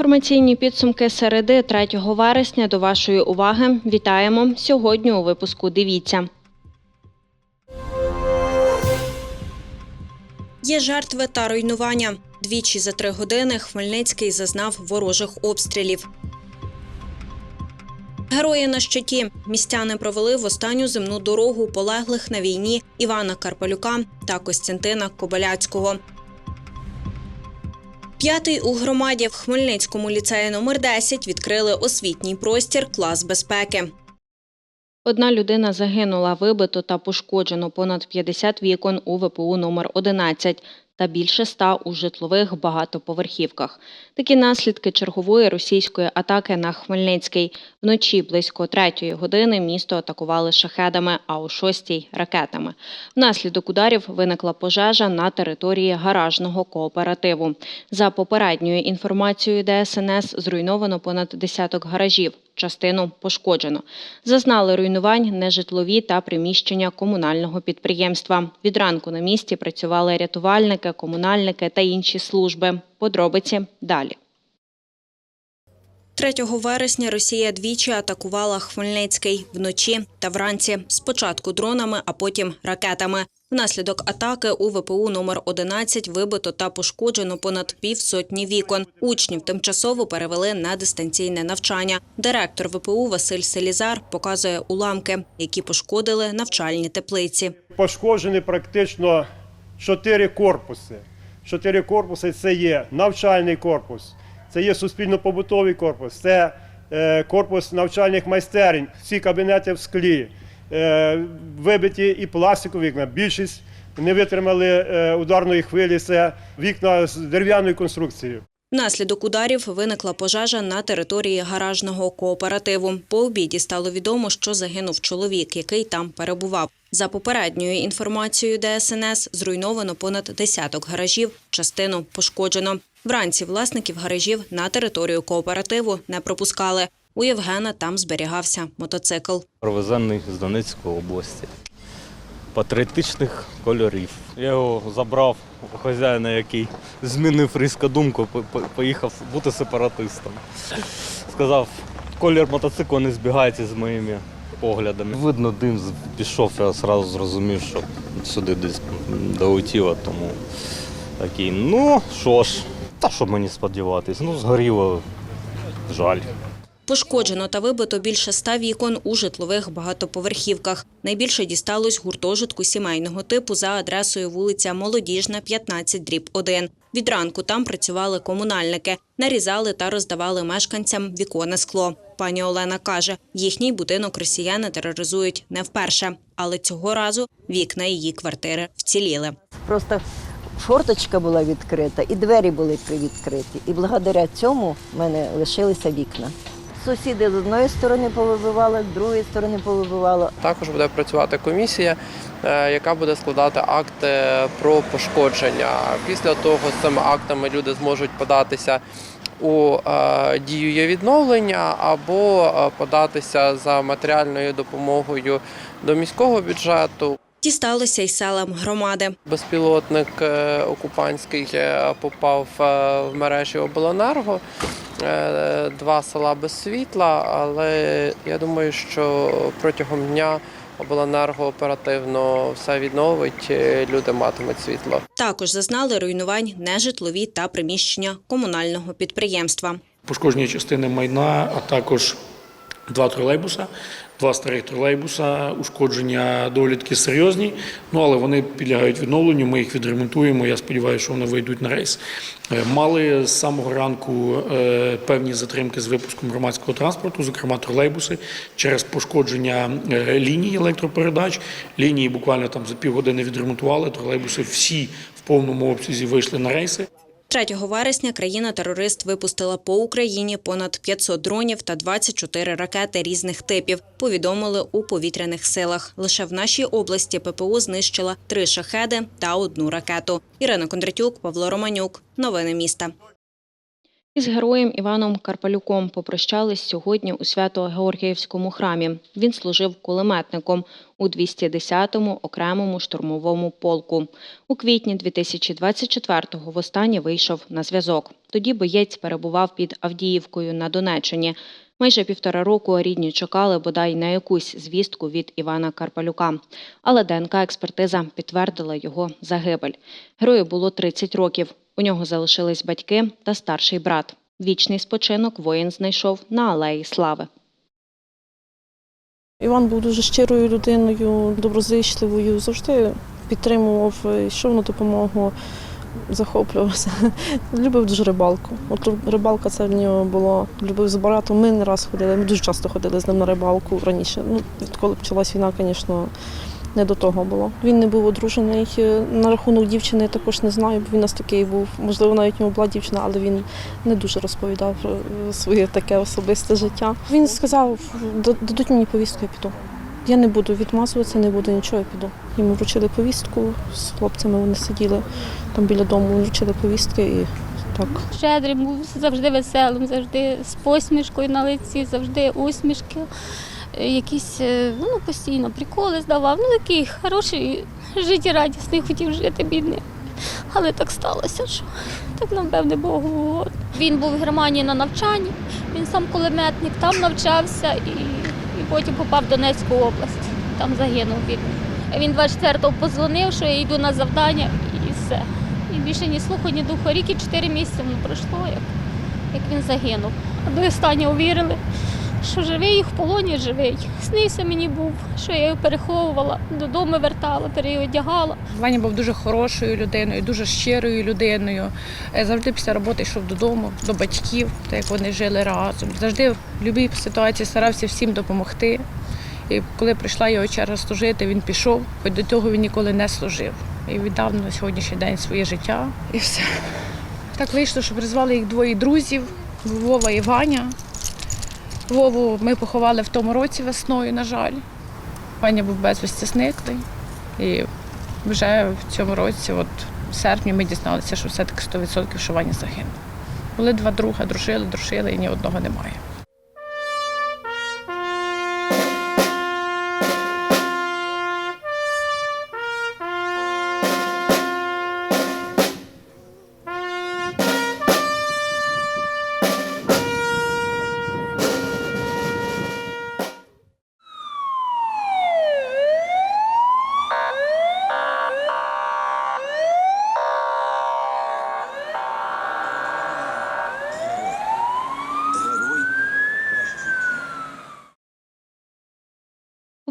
Інформаційні підсумки середи 3 вересня до вашої уваги. Вітаємо сьогодні. У випуску дивіться. Є жертви та руйнування. Двічі за три години Хмельницький зазнав ворожих обстрілів. Герої на щиті. Містяни провели в останню земну дорогу полеглих на війні Івана Карпалюка та Костянтина Кобиляцького. П'ятий у громаді в Хмельницькому ліцеї номер 10 відкрили освітній простір клас безпеки. Одна людина загинула, вибито та пошкоджено понад 50 вікон у ВПУ номер 11 та більше ста у житлових багатоповерхівках. Такі наслідки чергової російської атаки на Хмельницький. Вночі близько третьої години місто атакували шахедами, а о шостій – ракетами. Внаслідок ударів виникла пожежа на території гаражного кооперативу. За попередньою інформацією ДСНС зруйновано понад десяток гаражів. Частину пошкоджено. Зазнали руйнувань нежитлові та приміщення комунального підприємства. Від ранку на місці працювали рятувальники, комунальники та інші служби. Подробиці далі. 3 вересня Росія двічі атакувала Хмельницький вночі та вранці. Спочатку дронами, а потім ракетами. Внаслідок атаки у ВПУ номер 11 вибито та пошкоджено понад півсотні вікон. Учнів тимчасово перевели на дистанційне навчання. Директор ВПУ Василь Селізар показує уламки, які пошкодили навчальні теплиці. пошкоджені практично чотири корпуси. Чотири корпуси це є навчальний корпус, це є суспільно-побутовий корпус, це е, корпус навчальних майстерень, всі кабінети в склі, вибиті і пластикові вікна. Більшість не витримали е, ударної хвилі, це вікна з дерев'яною конструкцією. Внаслідок ударів виникла пожежа на території гаражного кооперативу. По обіді стало відомо, що загинув чоловік, який там перебував. За попередньою інформацією ДСНС зруйновано понад десяток гаражів, частину пошкоджено. Вранці власників гаражів на територію кооперативу не пропускали. У Євгена там зберігався мотоцикл. Привезений з Донецької області. Патріотичних кольорів. Я його забрав у хазяїна, який змінив різко думку, по- по- поїхав бути сепаратистом. Сказав, колір мотоцикла не збігається з моїми поглядами. Видно, дим пішов, я одразу зрозумів, що сюди десь долетіло, тому такий, ну що ж, та що мені сподіватись, ну згоріло, жаль. Пошкоджено та вибито більше ста вікон у житлових багатоповерхівках. Найбільше дісталось гуртожитку сімейного типу за адресою вулиця Молодіжна, 15, дріб 1. Від ранку там працювали комунальники, нарізали та роздавали мешканцям віконне скло. Пані Олена каже, їхній будинок росіяни тероризують не вперше, але цього разу вікна її квартири вціліли. Просто форточка була відкрита і двері були відкриті. І благодаря цьому в мене лишилися вікна. Сусіди з одної сторони повибивали, з другої сторони повибивало. Також буде працювати комісія, е, яка буде складати акти про пошкодження. Після того з цими актами люди зможуть податися у е, дію відновлення або е, податися за матеріальною допомогою до міського бюджету. Дісталося й селам громади. Безпілотник е, окупантський е, попав е, в мережі обленерго. Два села без світла, але я думаю, що протягом дня обленерго оперативно все відновить, люди матимуть світло. Також зазнали руйнувань нежитлові та приміщення комунального підприємства. пошкоджені частини майна, а також два тролейбуса, два старих тролейбуса, ушкодження доволі серйозні, ну але вони підлягають відновленню. Ми їх відремонтуємо. Я сподіваюся, що вони вийдуть на рейс. Е, Мали з самого ранку е, певні затримки з випуском громадського транспорту, зокрема тролейбуси, через пошкодження е, ліній електропередач. Лінії буквально там за півгодини відремонтували. Тролейбуси всі в повному обсязі вийшли на рейси. 3 вересня країна-терорист випустила по Україні понад 500 дронів та 24 ракети різних типів. Повідомили у повітряних силах. Лише в нашій області ППО знищила три шахеди та одну ракету. Ірина Кондратюк, Павло Романюк. Новини міста. Із героєм Іваном Карпалюком попрощались сьогодні у Свято-Георгіївському храмі. Він служив кулеметником у 210-му окремому штурмовому полку. У квітні 2024-го востаннє вийшов на зв'язок. Тоді боєць перебував під Авдіївкою на Донеччині. Майже півтора року рідні чекали бодай на якусь звістку від Івана Карпалюка. Але ДНК-експертиза підтвердила його загибель. Герою було 30 років. У нього залишились батьки та старший брат. Вічний спочинок воїн знайшов на алеї слави. Іван був дуже щирою людиною, доброзичливою, завжди підтримував, йшов на допомогу, захоплювався. Любив дуже рибалку. От рибалка це в нього було. Любив з братом. Ми не раз ходили, ми дуже часто ходили з ним на рибалку раніше. Ну, відколи почалась війна, звісно, не до того було. Він не був одружений. На рахунок дівчини також не знаю, бо він у нас такий був. Можливо, навіть у нього була дівчина, але він не дуже розповідав про своє таке особисте життя. Він сказав, «Да- дадуть мені повістку, я піду. Я не буду відмазуватися, не буду нічого, я піду. Йому вручили повістку, з хлопцями вони сиділи там біля дому, вручили повістки і так. Щедрим був завжди веселим, завжди з посмішкою на лиці, завжди усмішки. Е, Якісь е, ну, постійно приколи здавав. Ну такий хороший, життєрадісний, хотів жити бідний. Але так сталося, що так напевне Богу. Він був в Германії на навчанні, він сам кулеметник, там навчався і, і потім попав в Донецьку область. Там загинув він. Він 24-го позвонив, що я йду на завдання і все. І більше ні слуху, ні духу. Рік і чотири місяці пройшло, як, як він загинув. До останнього вірили, що живий і в полоні живий. Снився мені був, що я його переховувала, додому вертала, переодягала. Ваня був дуже хорошою людиною, дуже щирою людиною. Е, Завжди після роботи йшов додому, до батьків, так як вони жили разом. Завжди в будь-якій ситуації старався всім допомогти. І коли прийшла його черга служити, він пішов, хоч до того він ніколи не служив. І віддав на сьогоднішній день своє життя. І все. Так вийшло, що призвали їх двоє друзів Вова і Ваня. Вову ми поховали в тому році весною, на жаль. Ваня був безвісті зниклий. І вже в цьому році, от в серпні, ми дізналися, що все-таки 100% що Ваня загинув. Були два друга, дружили, дружили, і ні одного немає.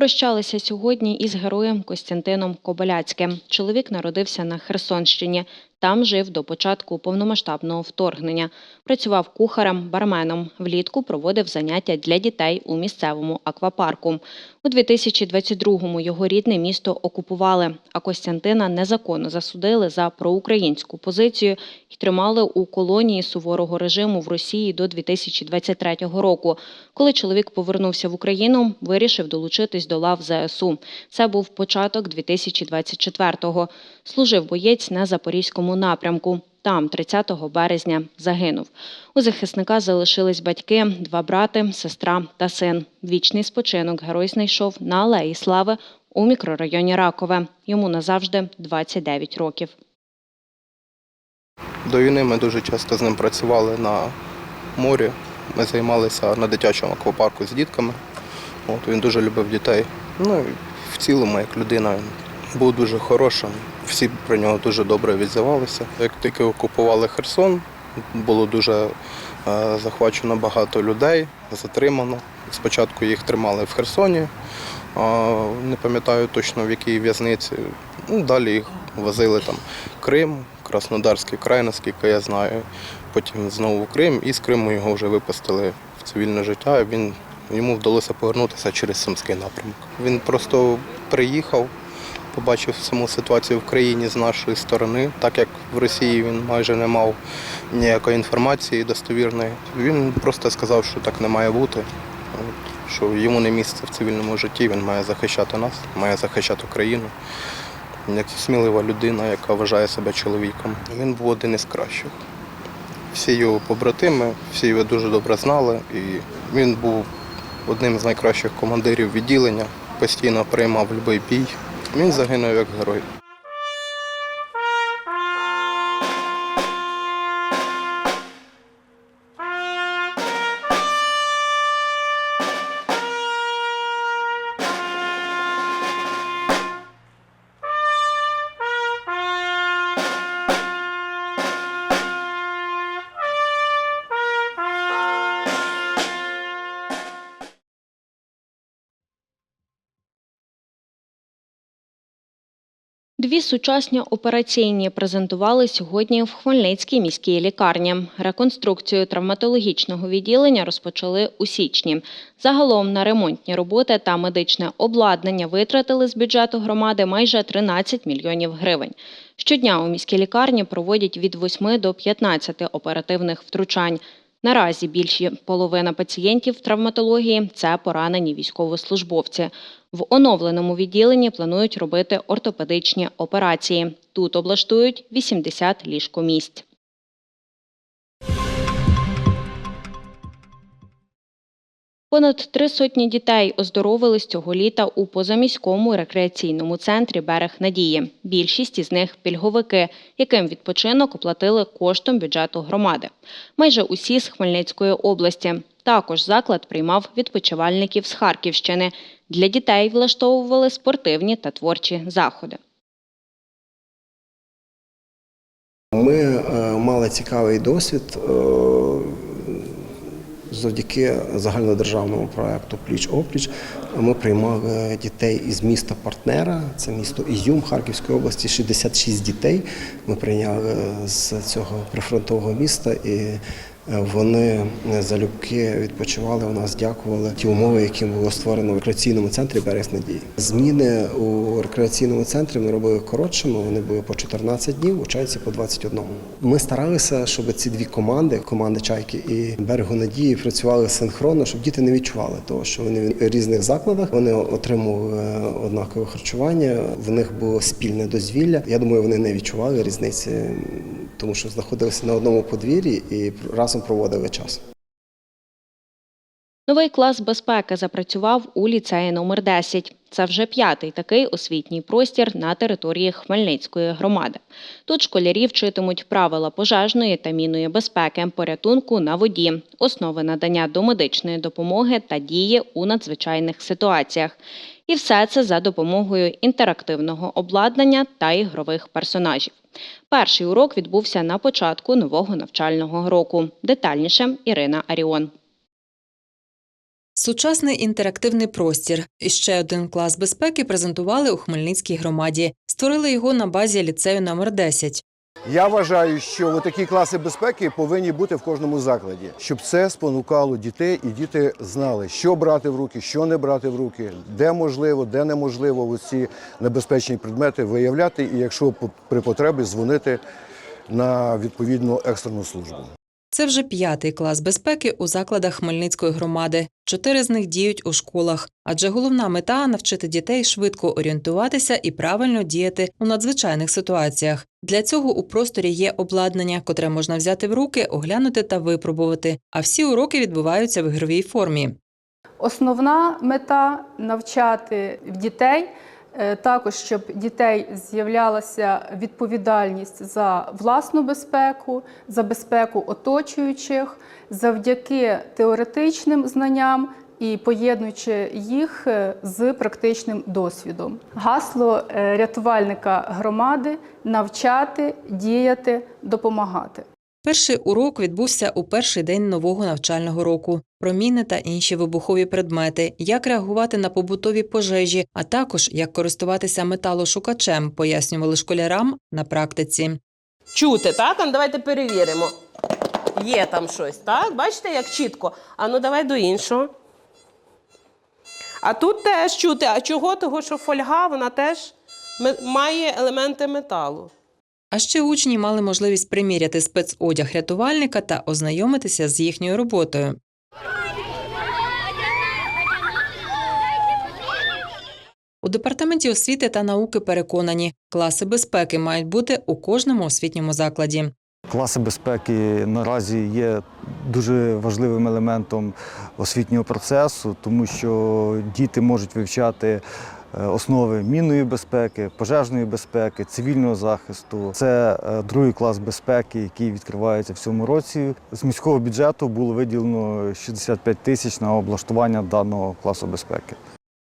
Попрощалися сьогодні із героєм Костянтином Кобиляцьким. Чоловік народився на Херсонщині. Там жив до початку повномасштабного вторгнення. Працював кухарем, барменом. Влітку проводив заняття для дітей у місцевому аквапарку. У 2022-му його рідне місто окупували, а Костянтина незаконно засудили за проукраїнську позицію і тримали у колонії суворого режиму в Росії до 2023 року. Коли чоловік повернувся в Україну, вирішив долучитись до лав ЗСУ. Це був початок 2024-го. Служив боєць на Запорізькому напрямку. Там 30 березня загинув. У захисника залишились батьки, два брати, сестра та син. Вічний спочинок герой знайшов на алеї Слави у мікрорайоні Ракове. Йому назавжди 29 років. До війни ми дуже часто з ним працювали на морі. Ми займалися на дитячому аквапарку з дітками. От, він дуже любив дітей. Ну і в цілому, як людина, був дуже хорошим. Всі про нього дуже добре відзивалися. Як тільки окупували Херсон, було дуже е, захвачено багато людей, затримано. Спочатку їх тримали в Херсоні, не пам'ятаю точно в якій в'язниці. Ну, далі їх возили там Крим, Краснодарський край, наскільки я знаю. Потім знову Крим, і з Криму його вже випустили в цивільне життя. Він, йому вдалося повернутися через Сумський напрямок. Він просто приїхав, побачив саму ситуацію в країні з нашої сторони, так як в Росії він майже не мав ніякої інформації достовірної. Він просто сказав, що так не має бути. Що йому не місце в цивільному житті, він має захищати нас, має захищати країну як смілива людина, яка вважає себе чоловіком. Він був один із кращих. Всі його побратими, всі його дуже добре знали. І він був одним з найкращих командирів відділення, постійно приймав будь-який бій. Він загинув як герой. Дві сучасні операційні презентували сьогодні в Хмельницькій міській лікарні. Реконструкцію травматологічного відділення розпочали у січні. Загалом на ремонтні роботи та медичне обладнання витратили з бюджету громади майже 13 мільйонів гривень. Щодня у міській лікарні проводять від 8 до 15 оперативних втручань. Наразі більші половина пацієнтів травматології це поранені військовослужбовці. В оновленому відділенні планують робити ортопедичні операції. Тут облаштують 80 ліжкомість. Понад три сотні дітей оздоровились цього літа у позаміському рекреаційному центрі Берег Надії. Більшість із них пільговики, яким відпочинок оплатили коштом бюджету громади. Майже усі з Хмельницької області. Також заклад приймав відпочивальників з Харківщини. Для дітей влаштовували спортивні та творчі заходи. Ми е, мали цікавий досвід е, завдяки загальнодержавному проекту Пліч опліч. Ми приймали дітей із міста партнера, це місто Ізюм Харківської області. 66 дітей ми прийняли з цього прифронтового міста і. Е, Вони залюбки відпочивали у нас, дякували ті умови, які було створено в рекреаційному центрі Берег Надії. Зміни у рекреаційному центрі ми робили коротшими. Вони були по 14 днів, у чайці по 21. Ми старалися, щоб ці дві команди, команди Чайки і берегу Надії, працювали синхронно, щоб діти не відчували того, що вони в різних закладах вони отримували однакове харчування. В них було спільне дозвілля. Я думаю, вони не відчували різниці, тому що знаходилися на одному подвір'ї і разом проводили час. Новий клас безпеки запрацював у ліцеї номер 10. Це вже п'ятий такий освітній простір на території Хмельницької громади. Тут школярі вчитимуть правила пожежної та мінної безпеки, порятунку на воді, основи надання домедичної допомоги та дії у надзвичайних ситуаціях. І все це за допомогою інтерактивного обладнання та ігрових персонажів. Перший урок відбувся на початку нового навчального року. Детальніше Ірина Аріон. Сучасний інтерактивний простір і ще один клас безпеки презентували у Хмельницькій громаді. Створили його на базі ліцею номер 10. Я вважаю, що такі класи безпеки повинні бути в кожному закладі, щоб це спонукало дітей, і діти знали, що брати в руки, що не брати в руки, де можливо, де неможливо ці небезпечні предмети виявляти, і якщо при потребі дзвонити на відповідну екстрену службу. Це вже п'ятий клас безпеки у закладах Хмельницької громади. Чотири з них діють у школах, адже головна мета навчити дітей швидко орієнтуватися і правильно діяти у надзвичайних ситуаціях. Для цього у просторі є обладнання, котре можна взяти в руки, оглянути та випробувати. А всі уроки відбуваються в ігровій формі. Основна мета навчати дітей, також щоб дітей з'являлася відповідальність за власну безпеку, за безпеку оточуючих, завдяки теоретичним знанням і поєднуючи їх е, з практичним досвідом. Гасло е, рятувальника громади навчати, діяти, допомагати. Перший урок відбувся у перший день нового навчального року. Про міни та інші вибухові предмети, як реагувати на побутові пожежі, а також як користуватися металошукачем, пояснювали школярам на практиці. Чути, так? Ну давайте перевіримо. Є там щось, так? Бачите, як чітко. А ну давай до іншого. А тут теж чути. А чого? Того, що фольга, вона теж має елементи металу. А ще учні мали можливість приміряти спецодяг рятувальника та ознайомитися з їхньою роботою. У департаменті освіти та науки переконані, класи безпеки мають бути у кожному освітньому закладі. Класи безпеки наразі є дуже важливим елементом освітнього процесу, тому що діти можуть вивчати основи мінної безпеки, пожежної безпеки, цивільного захисту. Це е, другий клас безпеки, який відкривається в цьому році. З міського бюджету було виділено 65 тисяч на облаштування даного класу безпеки.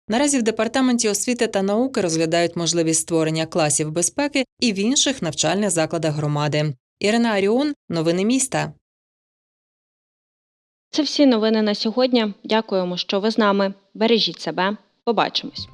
Наразі в департаменті освіти та науки розглядають можливість створення класів безпеки і в інших навчальних закладах громади. Ірина Аріон, новини міста. Це всі новини на сьогодні. Дякуємо, що ви з нами. Бережіть себе. Побачимось.